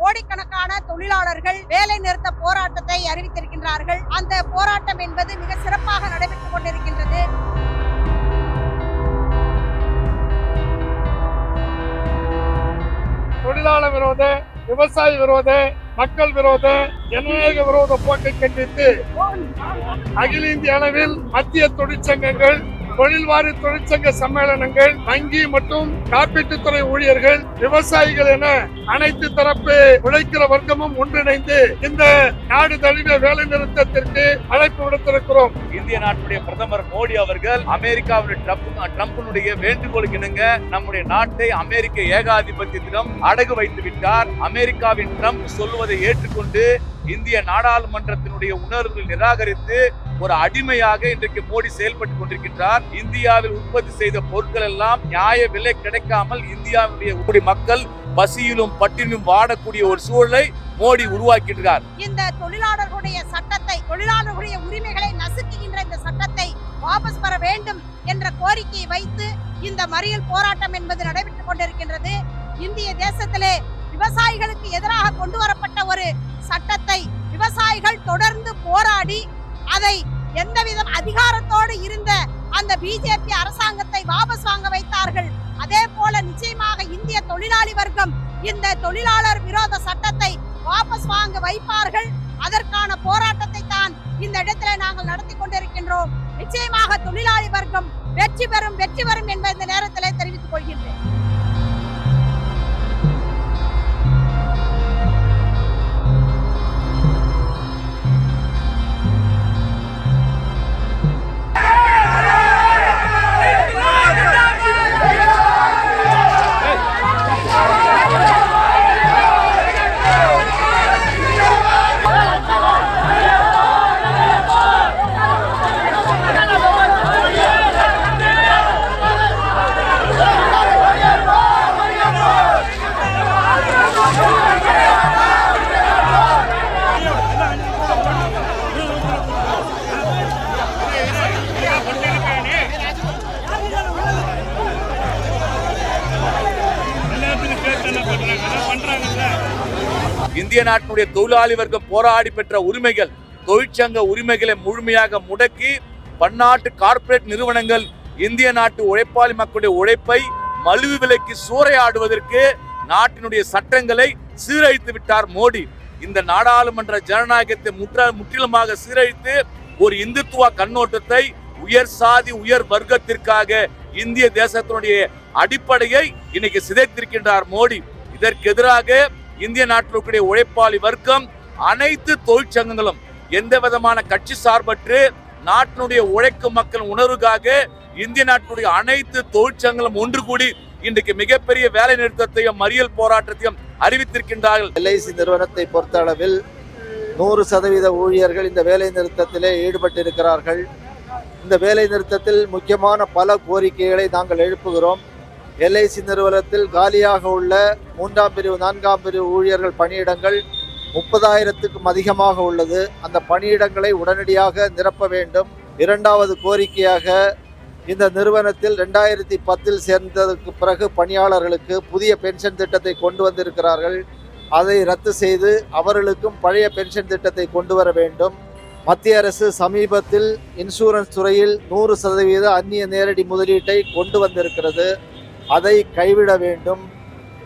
கோடிக்கணக்கான தொழிலாளர்கள் வேலை நிறுத்த போராட்டத்தை அறிவித்திருக்கின்றார்கள். அந்த போராட்டம் என்பது மிக சிறப்பாக நடைபெற்றுக் கொண்டிருக்கின்றது. தொழிலாளர் விரோத விவசாய விரோத மக்கள் விரோத ஜனநாயக விரோத போக்கை கண்டித்து அகில இந்திய அளவில் மத்திய தொழிற்சங்கங்கள் தொழில்வாரி தொழிற்சங்க சம்மேளனங்கள் வங்கி மற்றும் காப்பீட்டுத்துறை ஊழியர்கள் விவசாயிகள் என அனைத்து தரப்பு உழைக்கிற வர்க்கமும் ஒன்றிணைந்து இந்த நாடு தழுவிய வேலை நிறுத்தத்திற்கு அழைப்பு விடுத்திருக்கிறோம். இந்திய நாட்டுடைய பிரதமர் மோடி அவர்கள் அமெரிக்காவுடைய ட்ரம்ப் வேண்டுகோளுக்கு இணங்க நம்முடைய நாட்டை அமெரிக்க ஏகாதிபத்தியத்திடம் அடகு வைத்து விட்டார். அமெரிக்காவின் ட்ரம்ப் சொல்லுவதை ஏற்றுக்கொண்டு இந்திய நாடாளுமன்றத்தினுடைய உணர்வுகள் நிராகரித்து ஒரு அடிமையாக இன்றைக்கு மோடி செயல்பட்டு கொண்டிருக்கின்றார். இந்தியாவில் உற்பத்தி செய்த பொருட்கள் எல்லாம் நியாய விலை கிடைக்காமல் இந்தியாவுடைய மக்கள் பசியிலும் பட்டினிலும் வாடக்கூடிய ஒரு சூழலை மோடி உருவாக்கியிருக்கிறார் இந்த தொழிலாளர்களுடைய சட்டத்தை தொழிலாளர்களுடைய உரிமைகளை நசுக்குகின்ற இந்த சட்டத்தை வாபஸ் பெற வேண்டும் என்ற கோரிக்கையை வைத்து இந்த மறியல் போராட்டம் என்பது நடைபெற்றுக் கொண்டிருக்கின்றது. இந்திய தேசத்திலே விவசாயிகளுக்கு எதிராக கொண்டு வரப்பட்ட ஒரு சட்டத்தை விவசாயிகள் தொடர்ந்து போராடி அதை எந்தவித அதிகாரத்தோடு இருந்த அந்த பிஜேபி அரசாங்கத்தை வாபஸ் வாங்க வைத்தார்கள். அதே போல நிச்சயமாக இந்திய தொழிலாளி வர்க்கம் இந்த தொழிலாளர் விரோத சட்டத்தை வாபஸ் வாங்க வைப்பார்கள். அதற்கான போராட்டத்தை தான் இந்த இடத்துல நாங்கள் நடத்தி கொண்டிருக்கின்றோம். நிச்சயமாக தொழிலாளி வர்க்கம் வெற்றி பெறும் வெற்றி பெறும் என்பதை இந்த நேரத்திலே தெரிவித்துக் கொள்கின்றேன். இந்திய நாட்டினுடைய தொழிலாளி வர்க்கம் போராடி பெற்ற உரிமைகள் தொழிற்சங்க உரிமைகளை முழுமையாக முடக்கி பன்னாட்டு கார்ப்பரேட் நிறுவனங்கள் இந்திய நாட்டு உழைப்பாளி மக்களுடைய உழைப்பை மலிவு விலைக்கு சூறையாடுவதற்கு நாட்டினுடைய சட்டங்களை சீரழித்து விட்டார் மோடி. இந்த நாடாளுமன்ற ஜனநாயகத்தை முற்ற முற்றிலுமாக சீரழித்து ஒரு இந்துத்துவ கண்ணோட்டத்தை உயர் சாதி உயர் வர்க்கத்திற்காக இந்திய தேசத்தினுடைய அடிப்படையை இன்னைக்கு சிதைத்திருக்கின்றார் மோடி. இதற்கு எதிராக இந்திய நாட்டில் உழைப்பாளி வர்க்கம் அனைத்து தொழிற்சங்கங்களும் எந்த விதமான கட்சி சார்பற்று நாட்டினுடைய உழைக்கும் மக்கள் உணர்வுக்காக இந்திய நாட்டினுடைய அனைத்து தொழிற்சங்கங்களும் ஒன்று கூடி இன்றைக்கு மிகப்பெரிய வேலை நிறுத்தத்தையும் மறியல் போராட்டத்தையும் அறிவித்திருக்கின்றார்கள். எல்ஐசி நிறுவனத்தை பொறுத்தளவில் நூறு சதவீத ஊழியர்கள் இந்த வேலை நிறுத்தத்திலே ஈடுபட்டிருக்கிறார்கள். இந்த வேலை நிறுத்தத்தில் முக்கியமான பல கோரிக்கைகளை நாங்கள் எழுப்புகிறோம். எல்ஐசி நிறுவனத்தில் காலியாக உள்ள மூன்றாம் பிரிவு நான்காம் பிரிவு ஊழியர்கள் பணியிடங்கள் முப்பதாயிரத்துக்கும் அதிகமாக உள்ளது. அந்த பணியிடங்களை உடனடியாக நிரப்ப வேண்டும். இரண்டாவது கோரிக்கையாக இந்த நிறுவனத்தில் ரெண்டாயிரத்தி பத்தில் சேர்ந்ததற்கு பிறகு பணியாளர்களுக்கு புதிய பென்ஷன் திட்டத்தை கொண்டு வந்திருக்கிறார்கள். அதை ரத்து செய்து அவர்களுக்கும் பழைய பென்ஷன் திட்டத்தை கொண்டு வர வேண்டும். மத்திய அரசு சமீபத்தில் இன்சூரன்ஸ் துறையில் நூறு சதவீத அந்நிய நேரடி முதலீட்டை கொண்டு வந்திருக்கிறது. அதை கைவிட வேண்டும்.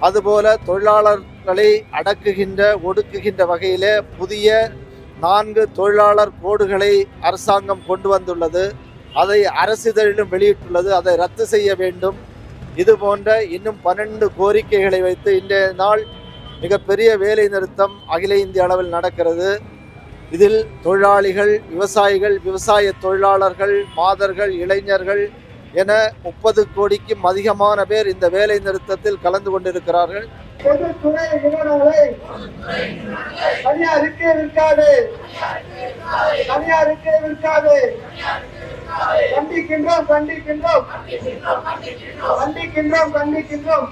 அதுபோல தொழிலாளர்களை அடக்குகின்ற ஒடுக்குகின்ற வகையிலே புதிய நான்கு தொழிலாளர் கோடுகளை அரசாங்கம் கொண்டு வந்துள்ளது. அதை அரசிதழிலும் வெளியிட்டுள்ளது. அதை ரத்து செய்ய வேண்டும். இது போன்ற இன்னும் பன்னெண்டு கோரிக்கைகளை வைத்து இன்றைய நாள் மிகப்பெரிய வேலை நிறுத்தம் அகில இந்திய அளவில் நடக்கிறது. இதில் தொழிலாளிகள் விவசாயிகள் விவசாய தொழிலாளர்கள் மாதர்கள் இளைஞர்கள் என முப்பது கோடிக்கும் அதிகமான பேர் இந்த வேலை நிறுத்தத்தில் கலந்து கொண்டிருக்கிறார்கள். பொதுத்துறை நிறுவனங்களை தனியாருக்கு விற்காது தனியாருக்கு விற்காது. கண்டிக்கின்றோம் கண்டிக்கின்றோம் கண்டிக்கின்றோம் கண்டிக்கின்றோம்